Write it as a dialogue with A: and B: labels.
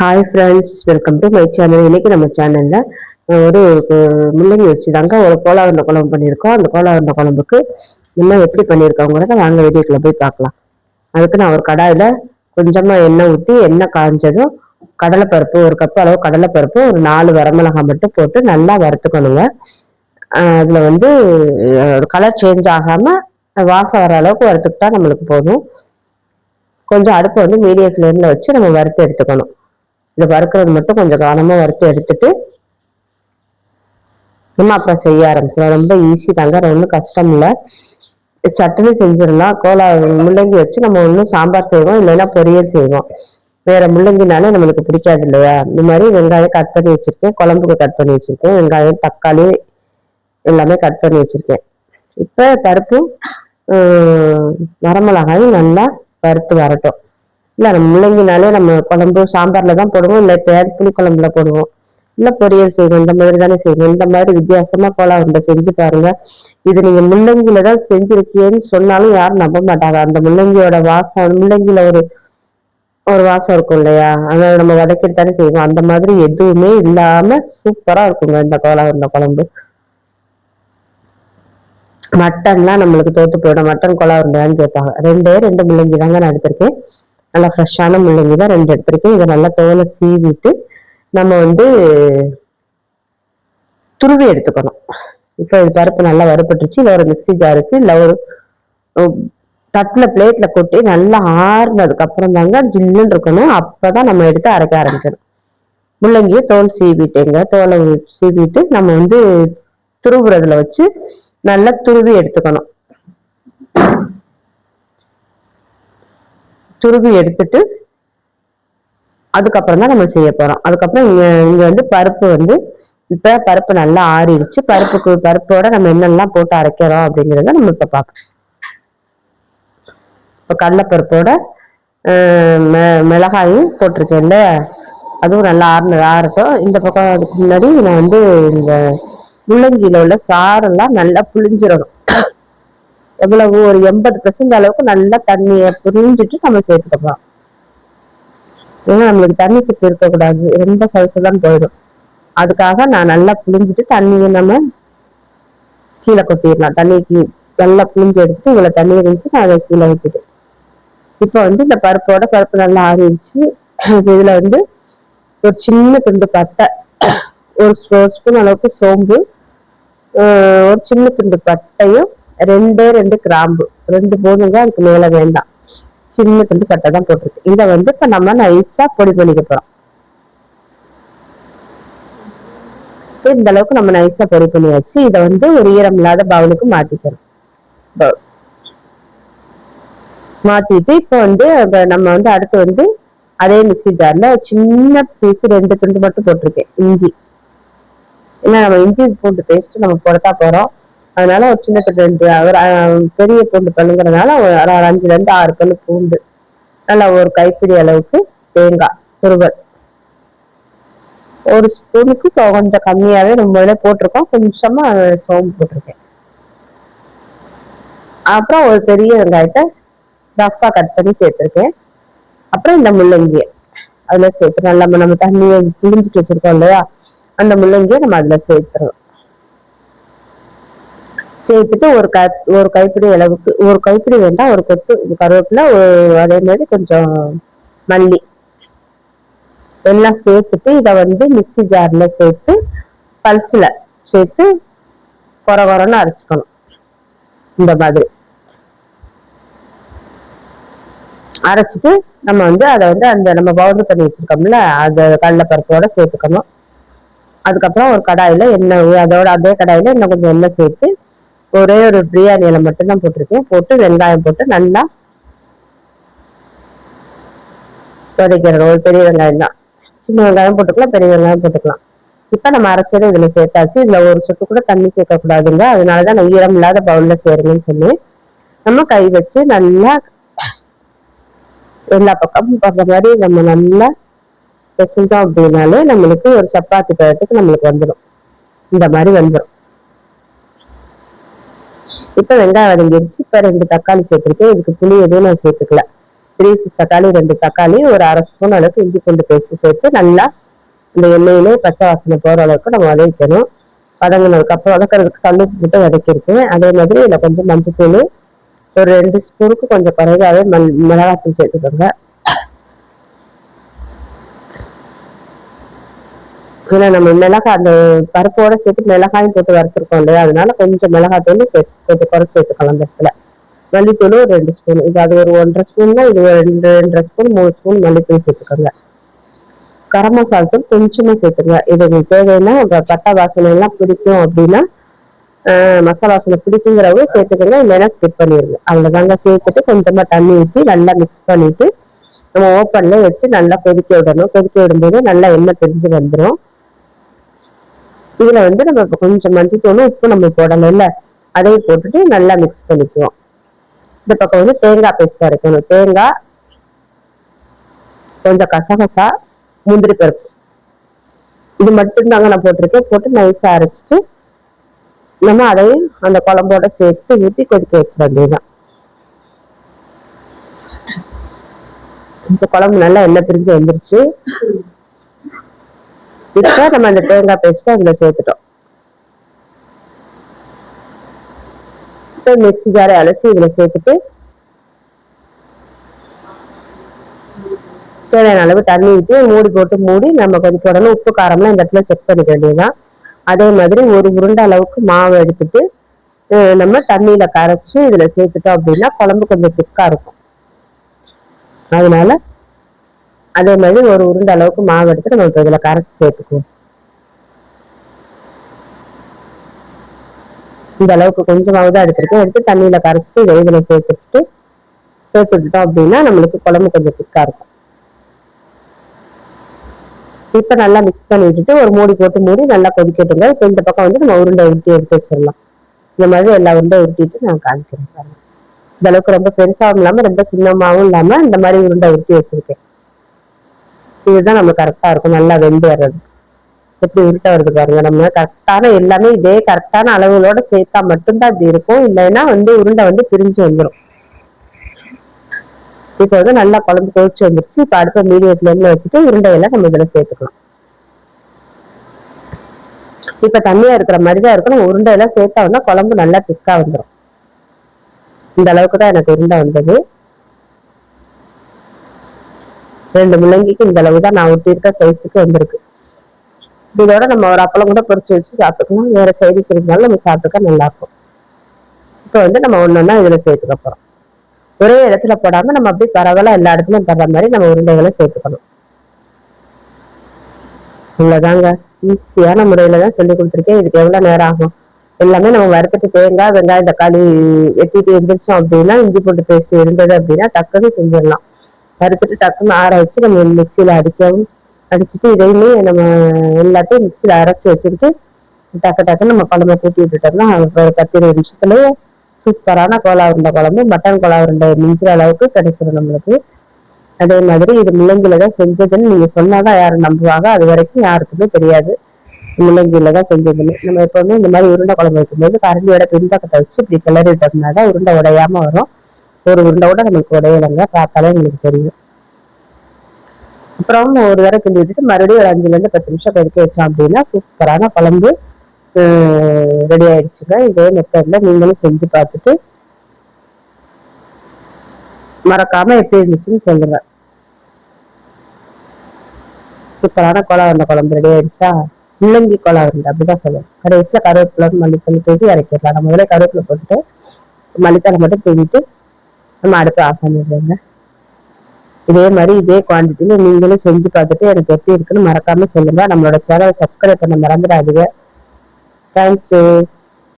A: Hi friends welcome to my channel இன்னைக்கு நம்ம சேனல்ல ஒரு முள்ளங்கி வச்சு தாங்க ஒரு கோலாவண்ட குழம்பு பண்ணியிருக்கோம். அந்த கோலாவண்ட குழம்புக்கு இன்னும் எப்படி பண்ணியிருக்கோங்கிறத வாங்க வீடியோக்குள்ள போய் பார்க்கலாம். அதுக்கு நான் ஒரு கடாயில கொஞ்சமா எண்ணெய் ஊற்றி எண்ணெய் காஞ்சதும் கடலைப்பருப்பு ஒரு கப் அளவு கடலைப்பருப்பு ஒரு நாலு வரமிளகாய் மட்டும் போட்டு நல்லா வறுத்துக்கணுங்க. அதில் வந்து கலர் சேஞ்ச் ஆகாமல் வாசம் வர அளவுக்கு வறுத்துக்கிட்டா நம்மளுக்கு போதும். கொஞ்சம் அடுப்பை வந்து மீடியம் ஃப்ளேமில் வச்சு நம்ம வறுத்து எடுத்துக்கணும். இதை வறுக்கிறது மட்டும் கொஞ்சம் கவனமாக வறுத்து எடுத்துட்டு நம்ம அப்புறம் செய்ய ஆரம்பிச்சிடலாம். ரொம்ப ஈஸி தாங்க ஒன்றும் கஷ்டம் இல்லை. சட்னி செஞ்சிடலாம். கோலா முள்ளங்கி வச்சு நம்ம ஒன்றும் சாம்பார் செய்வோம் இல்லைன்னா பொரியல் செய்வோம். வேற முள்ளங்கினாலே நம்மளுக்கு பிடிக்காது இல்லையா? இந்த மாதிரி வெங்காயம் கட் பண்ணி வச்சிருக்கேன். குழம்புக்கு கட் பண்ணி வச்சிருக்கேன். வெங்காயம் தக்காளி எல்லாமே கட் பண்ணி வச்சிருக்கேன். இப்போ பருப்பும் வரமிளகாயும் நல்லா வறுத்து வரட்டும். இல்லை நம்ம முள்ளங்கினாலே நம்ம குழம்பு சாம்பாரில் தான் போடுவோம் இல்லை எப்பயாவது புளி குழம்புல போடுவோம்? இல்லை பொரியல் செய்வோம் இந்த மாதிரி தானே செய்வோம். இந்த மாதிரி வித்தியாசமா கோலா உருண்டை செஞ்சு பாருங்க. இது நீங்க முள்ளங்கில தான் செஞ்சிருக்கீன்னு சொன்னாலும் யாரும் நம்ப மாட்டாங்க. அந்த முள்ளங்கியோட வாசம் முள்ளங்கில ஒரு ஒரு வாசம் இருக்கும் இல்லையா? அதை நம்ம வதக்கிட்டு தானே செய்வோம். அந்த மாதிரி எதுவுமே இல்லாம சூப்பரா இருக்குங்க இந்த கோலா உருண்டை குழம்பு. மட்டன்லாம் நம்மளுக்கு தோத்து போயிடும். மட்டன் கொலா உருண்டையான்னு கேட்பாங்க. ரெண்டே ரெண்டு முள்ளங்கி தாங்க நான் எடுத்திருக்கேன். நல்லா ஃப்ரெஷ்ஷான முள்ளங்கி தான் ரெண்டு எடுத்திருக்கேன். இதை நல்லா தோலை சீவிட்டு நம்ம வந்து துருவி எடுத்துக்கணும். இப்போ இது பருப்பு நல்லா வறுபட்டுருச்சு. இல்லை ஒரு மிக்சி ஜாருக்கு இல்லை ஒரு தட்டில் பிளேட்டில் கொட்டி நல்லா ஆறுனதுக்கு அப்புறம் தாங்க ஜில்லுன்னு இருக்கணும். அப்போதான் நம்ம எடுத்து அரைக்க ஆரம்பிக்கணும். முள்ளங்கியை தோல் சீவிட்டேங்க. தோலை சீவிட்டு நம்ம வந்து துருவுறதுல வச்சு நல்லா துருவி எடுத்துக்கணும். துருவி எடுத்துட்டு அதுக்கப்புறம் தான் நம்ம செய்ய போகிறோம் அதுக்கப்புறம் இங்கே இங்கே வந்து பருப்பு வந்து இப்போ பருப்பு நல்லா ஆறிடுச்சு. பருப்புக்கு பருப்போட நம்ம என்னெல்லாம் போட்டு அரைக்கிறோம் அப்படிங்கிறத நம்ம இப்போ பார்க்கணும் இப்போ கடலைப்பருப்போட மிளகாயும் போட்டிருக்கேன்ல அதுவும் நல்லா ஆறுனதாக இருக்கும். இந்த பக்கம் அதுக்கு முன்னாடி நான் வந்து இந்த முள்ளங்கியில் உள்ள சாரெல்லாம் நல்லா புளிஞ்சிடணும் எவ்வளவு ஒரு எண்பது பெர்சன்ட் அளவுக்கு நல்லா தண்ணியை புரிஞ்சுட்டு நம்ம சேர்த்துக்கலாம். ஏன்னா நம்மளுக்கு தண்ணி சுத்தி இருக்கக்கூடாது. ரொம்ப சைஸ் போயிடும். அதுக்காக நான் நல்லா புளிஞ்சிட்டு தண்ணியை நம்ம கீழே கொட்டிடலாம். தண்ணிக்கு நல்லா புளிஞ்சு எடுத்து இவ்வளோ தண்ணி இருந்துச்சு நான் அதை கீழே ஊற்றிட்டு இப்போ வந்து இந்த பருப்போட பருப்பு நல்லா ஆறிடுச்சு. இதில் வந்து ஒரு சின்ன துண்டு பட்டை ஒரு ஸ்பூன் அளவுக்கு சோம்பு ஒரு சின்ன துண்டு பட்டையும் ரெண்டே ரெண்டு கிராம்பு. ரெண்டு போதுங்க அதுக்கு மேலே வேண்டாம். சின்ன துண்டு கட்டை தான் போட்டிருக்கு. இதை வந்து இப்போ நம்ம நைஸாக பொடி பண்ணிக்க போறோம். இந்த அளவுக்கு நம்ம நைஸாக பொடி பண்ணி வச்சு இதை வந்து ஒரு ஈரம் இல்லாத பவுலுக்கு மாத்திக்கணும் மாற்றிட்டு இப்போ வந்து நம்ம வந்து அடுத்து வந்து அதே மிக்சி ஜார்ல சின்ன பீஸ் ரெண்டு துண்டு மட்டும் போட்டிருக்கேன். இஞ்சி. ஏன்னா நம்ம இஞ்சி பூண்டு பேஸ்ட் நம்ம போடத்தா போகிறோம் அதனால ஒரு சின்ன ரெண்டு ஒரு பெரிய பூண்டு பண்ணுங்கிறதுனால ஒரு அஞ்சுல இருந்து ஆறு பல்லு பூண்டு. நல்லா ஒரு கைப்பிடி அளவுக்கு தேங்காய் துருவல். ஒரு ஸ்பூனுக்கு கொஞ்சம் கம்மியாவே நம்ம போட்டிருக்கோம். கொஞ்சமா சோம்பு போட்டிருக்கேன். அப்புறம் ஒரு பெரிய வெங்காயத்தை ரஃபா கட் பண்ணி சேர்த்துருக்கேன். அப்புறம் இந்த முள்ளங்கியை அதுல சேர்த்து நல்லா நம்ம தண்ணியை புழிஞ்சிட்டு வச்சிருக்கோம் இல்லையா? அந்த முள்ளங்கியை நம்ம அதுல சேர்த்துறோம் சேர்த்துட்டு ஒரு க ஒரு கைப்பிடி அளவுக்கு ஒரு கைப்பிடி வேண்டாம் ஒரு கொத்து கருவேப்பில அதே மாதிரி கொஞ்சம் மல்லி. எல்லாம் சேர்த்துட்டு இதை வந்து மிக்சி ஜாரில் சேர்த்து பல்ஸில் சேர்த்து குறை குறைன்னு அரைச்சிக்கணும். இந்த மாதிரி. அரைச்சிட்டு நம்ம வந்து அதை வந்து அந்த நம்ம பவுடர் பண்ணி வச்சிருக்கோம்ல அந்த கடலைப்பருப்போட சேர்த்துக்கணும். அதுக்கப்புறம் ஒரு கடாயில் எண்ணெய் அதோட அதே கடாயில் இன்னும் கொஞ்சம் எண்ணெய் சேர்த்து ஒரே ஒரு பிரியாணி இலை மட்டும்தான் போட்டிருக்கேன் போட்டு வெங்காயம் போட்டு நல்லா வதக்கிறோம் ஒரு பெரிய வெங்காயம் தான். சின்ன வெங்காயம் போட்டுக்கலாம் பெரிய வெங்காயம் போட்டுக்கலாம். இப்ப நம்ம அரைச்சதை இதில் சேர்த்தாச்சு. இதில் ஒரு சொட்டு கூட தண்ணி சேர்க்கக்கூடாதுங்க. அதனால அதனாலதான் நான் ஈரம் இல்லாத பவுலில் சேருங்கன்னு சொல்லி நம்ம கை வச்சு நல்லா எல்லா பக்கமும் பார்க்குற மாதிரி நம்ம நல்லா செஞ்சோம் அப்படின்னாலே நம்மளுக்கு ஒரு சப்பாத்தி பழத்துக்கு நம்மளுக்கு வந்துடும் இந்த மாதிரி வந்துடும் இப்ப வெங்காயம் வதங்கிடுச்சு இப்ப ரெண்டு தக்காளி சேர்த்துருக்கேன். இதுக்கு புளி எதுவும் நான் சேர்த்துக்கல. த்ரீ சிக்ஸ் தக்காளி ரெண்டு தக்காளி ஒரு அரை ஸ்பூன் அளவுக்கு இஞ்சி பூண்டு பேஸ்ட் சேர்த்து நல்லா இந்த எண்ணெயிலே பச்சை வாசனை போகிற அளவுக்கு நம்ம வதக்கணும். வதங்கினதுக்கு அப்புறம் வதக்கிறதுக்கு கல்லு போட்டு வதக்கியிருக்கேன் அதே மாதிரி இதில் கொஞ்சம் மஞ்சள் ஒரு ரெண்டு ஸ்பூனுக்கு கொஞ்சம் குறைவாகவே மிளகாத்தூள் சேர்த்துக்கோங்க. ஏன்னா நம்ம மிளகாய் அந்த பருப்போட சேர்த்து மிளகாயும் போட்டு வறுத்துருக்கோம் இல்லையா? அதனால கொஞ்சம் மிளகாத்தூள் சேர்த்து கொஞ்சம் குறை சேர்த்துக்கலாம் அந்த இடத்துல மல்லித்தூள் ஒரு ரெண்டு ஸ்பூன். இது அது ஒரு ஒன்றரை ஸ்பூன்னா இது ஒரு ரெண்டு ரெண்டரை ஸ்பூன் மூணு ஸ்பூன் மல்லித்தூள் சேர்த்துக்கோங்க. கரம் மசாலா தூள் கொஞ்சமா சேர்த்துங்க இது உங்களுக்கு தேவைன்னா பட்டை வாசனை எல்லாம் பிடிக்கும் அப்படின்னா மசாலா வாசனை பிடிக்குங்கிறவங்க சேர்த்துக்கோங்க. இல்லைன்னா ஸ்கிப் பண்ணிடுங்க அவ்வளோதாங்க சேர்த்துட்டு கொஞ்சமாக தண்ணி ஊற்றி நல்லா மிக்ஸ் பண்ணிட்டு நம்ம ஓப்பனில் வச்சு நல்லா கொதிக்க விடணும். கொதிக்க விடும்போது நல்லா எண்ணெய் தெரிஞ்சு வந்துடும் இதுல வந்து நம்ம கொஞ்சம் மஞ்சத்தூளும் உப்பு நம்ம போடணும் இல்ல அதையும் போட்டுட்டு நல்லா மிக்ஸ் பண்ணிக்குவோம். இந்த பக்கம் வந்து தேங்காய் பேஸ்ட் அரைக்கணும் தேங்காய் கொஞ்சம் கசகசா முந்திரி பருப்பு. இது மட்டும் தாங்க நான் போட்டிருக்கேன். போட்டு நைஸா அரைச்சிட்டு நம்ம அதையும் அந்த குழம்போட சேர்த்து ஊற்றி கொதிக்க வச்ச வேண்டியதுதான். இந்த குழம்பு நல்லா எண்ணெய் பிரிஞ்சு வந்துருச்சு. இப்போ நம்ம அந்த தேங்காய் பேஸ்ட்டை அதில் சேர்த்துட்டோம். இப்போ மிக்சி ஜாரை அலசி இதில் சேர்த்துட்டு தேவையான அளவு தண்ணி ஊற்றி மூடி போட்டு மூடி நம்ம கொஞ்சம் உடனே உப்பு காரம்லாம் இந்த இடத்துல செக் பண்ணிக்க வேண்டியதுதான். அதே மாதிரி ஒரு உருண்டை அளவுக்கு மாவு எடுத்துட்டு நம்ம தண்ணியில கரைச்சி இதுல சேர்த்துட்டோம் அப்படின்னா குழம்பு கொஞ்சம் திக்கா இருக்கும். அதனால அதே மாதிரி ஒரு உருண்டை அளவுக்கு மாவு எடுத்து நம்ம இப்போ இதில் கரைச்சி சேர்த்துக்குவோம். இந்த அளவுக்கு கொஞ்சமாவது தான் எடுத்துருக்கேன். எடுத்து தண்ணியில கரைச்சிட்டு இதை இதுல சேர்த்துட்டு சேர்த்துட்டோம் அப்படின்னா நம்மளுக்கு குழம்பு கொஞ்சம் திக்கா இருக்கும். இப்போ நல்லா மிக்ஸ் பண்ணி விட்டுட்டு ஒரு மூடி போட்டு மூடி நல்லா கொதிக்கட்டுங்க. இப்போ இந்த பக்கம் வந்து நம்ம உருண்டை உருட்டி எடுத்து வச்சிடலாம். இந்த மாதிரி எல்லா உருண்டை உருட்டிட்டு நான் காமிக்கிறேன் இந்த அளவுக்கு ரொம்ப பெருசாகவும் இல்லாம ரொம்ப சின்னமாகவும் இல்லாமல் இந்த மாதிரி உருண்டை உருட்டி வச்சிருக்கேன். இதுதான் நம்ம கரெக்டா இருக்கும். நல்லா வெந்து வர்றது. எப்படி உருட்ட வருது பாருங்க. நம்ம கரெக்டான எல்லாமே இதே கரெக்டான அளவுகளோட சேர்த்தா மட்டும்தான் இப்படி இருக்கும். இல்லைன்னா வந்து உருண்டை வந்து பிரிஞ்சு வந்துடும் இப்போ வந்து நல்லா குழம்பு கொதிச்சு வந்துருச்சு. இப்போ அடுத்த மீடியத்துல ஃப்ளேம்ல வச்சுட்டு உருண்டையெல்லாம் நம்ம இதில் சேர்த்துக்கலாம். இப்ப தண்ணியா இருக்கிற மாதிரி தான் இருக்கும். நம்ம உருண்டையெல்லாம் சேர்த்தா வந்தா குழம்பு நல்லா திக்கா வந்துடும் இந்த அளவுக்கு தான் எனக்கு உருண்டை வந்தது. ரெண்டு முள்ளங்கிக்கு இந்த அளவு தான் நான் ஊட்டியிருக்க சைஸுக்கு வந்திருக்கு. இதோட நம்ம ஒரு அப்பளம் கூட பொறிச்சு வச்சு சாப்பிட்டுக்கணும் வேற சைடிஸ் இருந்தாலும் நம்ம சாப்பிட்டுக்க நல்லா இருக்கும் இப்போ வந்து நம்ம ஒன்னொன்னா இதுல சேர்த்துக்க போறோம். ஒரே இடத்துல போடாம நம்ம அப்படியே பரவாயில்ல எல்லா இடத்துலயும் தர்ற மாதிரி நம்ம உருண்டைகளை சேர்த்துக்கணும். இவ்வளோதாங்க ஈஸியான முறையில தான் சொல்லி கொடுத்துருக்கேன். இதுக்கு எவ்வளவு நேரம் ஆகும்? எல்லாமே நம்ம வறுத்துட்டு தேங்காய் வெங்காயம் தக்காளி வெட்டிட்டு எழுந்திரிச்சோம் அப்படின்னா இஞ்சி போட்டு பேஸ்ட் இருந்தது அப்படின்னா டக்குன்னு செஞ்சிடலாம். வறுத்துட்டு டக்குன்னு ஆற வச்சு நம்ம மிக்சியில் அடிக்கவும் அடிச்சுட்டு இதையுமே நம்ம எல்லாத்தையும் மிக்சியில் அரைச்சி வச்சுட்டு டக்கு டக்குன்னு நம்ம குழம்பு கூட்டி விட்டுட்டோம்னா ஒரு பத்து இருபது நிமிஷத்துலேயே சூப்பரான கோலா உருண்டை குழம்பு மட்டன் கோலா உருண்டை மிஞ்சுற அளவுக்கு கிடைச்சிடும் நம்மளுக்கு. அதே மாதிரி இது முள்ளங்கில தான் செஞ்சதுன்னு நீங்க சொன்னாதான் யாரும் நம்புவாங்க. அது வரைக்கும் யாருக்குமே தெரியாது. முள்ளங்கில தான் செஞ்சதுன்னு. நம்ம எப்போவுமே இந்த மாதிரி உருண்டை குழம்பு வைக்கும்போது கரண்டியோட பின்பக்கத்தை வச்சு இப்படி கிளறி விட்டோம்னா தான் உருண்டை உடையாமல் வரும். ஒரு உருண்டை கூட நமக்கு உடையலைங்க பார்த்தாலே உங்களுக்கு தெரியும். அப்புறம் ஒரு தடவை கிண்டி விட்டுட்டு மறுபடியும் ஒரு அஞ்சுல இருந்து பத்து நிமிஷம் கொதிக்க வச்சோம் அப்படின்னா சூப்பரான குழம்பு ரெடி ஆயிடுச்சுங்க. இதே மெத்தடில் நீங்களும் செஞ்சு பார்த்துட்டு மறக்காம எப்படி இருந்துச்சுன்னு சொல்லுங்க. சூப்பரான குழம்பு வந்த குழம்பு ரெடி ஆயிடுச்சா? முள்ளங்கி கொலா உருண்டை அப்படிதான் சொல்லுவேன் கடைசியில கருவேப்பிலை மல்லித்தலை தூக்கி இறக்கிடலாம் நம்ம முதல்ல கருவேப்பிலை போட்டுட்டு மல்லித்தலை மட்டும் தூங்கிட்டு நம்ம அடுப்பு ஆஃப் பண்ணிடுறோங்க இதே மாதிரி இதே குவான்டிட்டியில நீங்களும் செஞ்சு பார்த்துட்டு எனக்கு எப்படி இருக்குன்னு மறக்காம சொல்லுங்க. நம்மளோட சேனலை சப்ஸ்கிரைப் பண்ண மறந்துடாதீங்க. தேங்க்யூ.